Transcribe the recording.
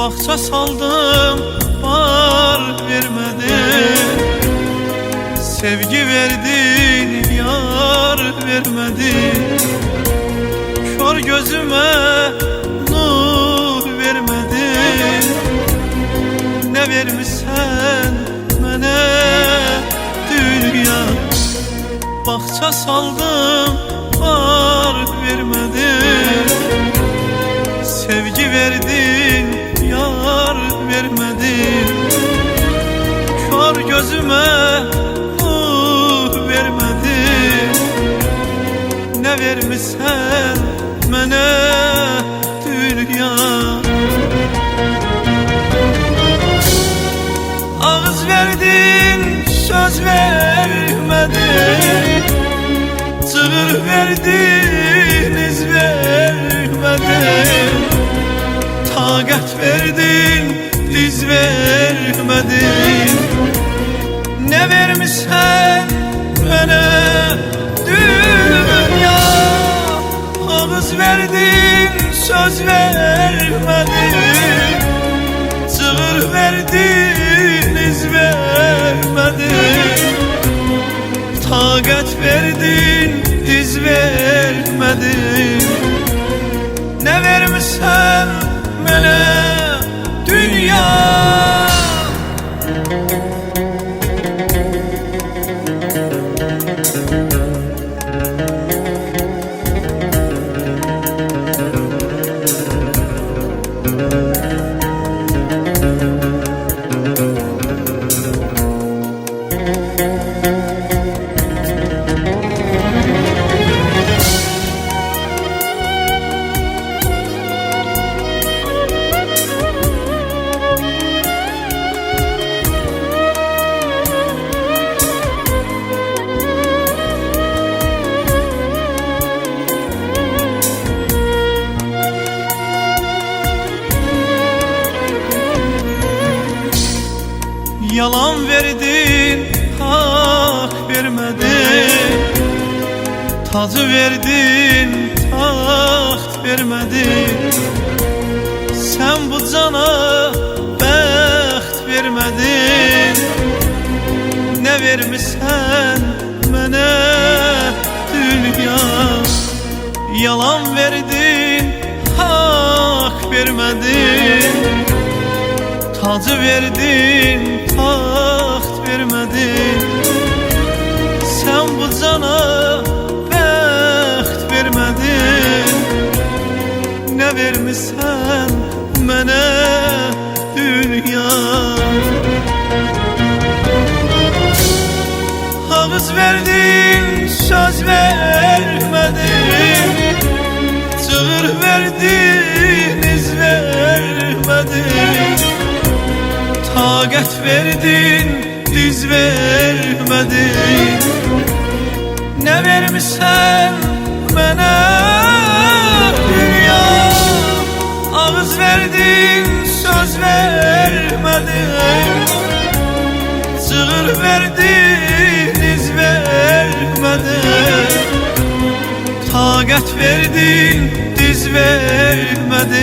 Bakça saldım var vermedin Sevgi verdin yar vermedin Kör gözüme nur vermedin Ne vermişsen mənə dünya. Bakça saldım var vermişsen mənə dünya Ağız verdin söz vermedin. Çığır verdin iz vermedin. Takat verdin diz vermedin Ağız verdin söz vermedin Çığır verdin iz vermedin Takat verdin diz vermedin Ne vermişsen mənə Yalan verdin, hak vermedin Tacı verdin, taxt vermedin Sen bu cana bəxt vermedin. Ne vermişsen mənə dünya. Yalan verdin, hak vermedin. Tacı verdin, taxt vermedin Sen bu cana bəxt vermedin. Ne vermişsen mənə dünya. Ağız verdin, söz vermedin. Çığır verdin, iz vermedin. Takat verdin, diz vermedin Ne vermişsen mənə dünya Ağız verdin, söz vermedin Çığır verdin, iz vermedin Takat verdin, diz vermedin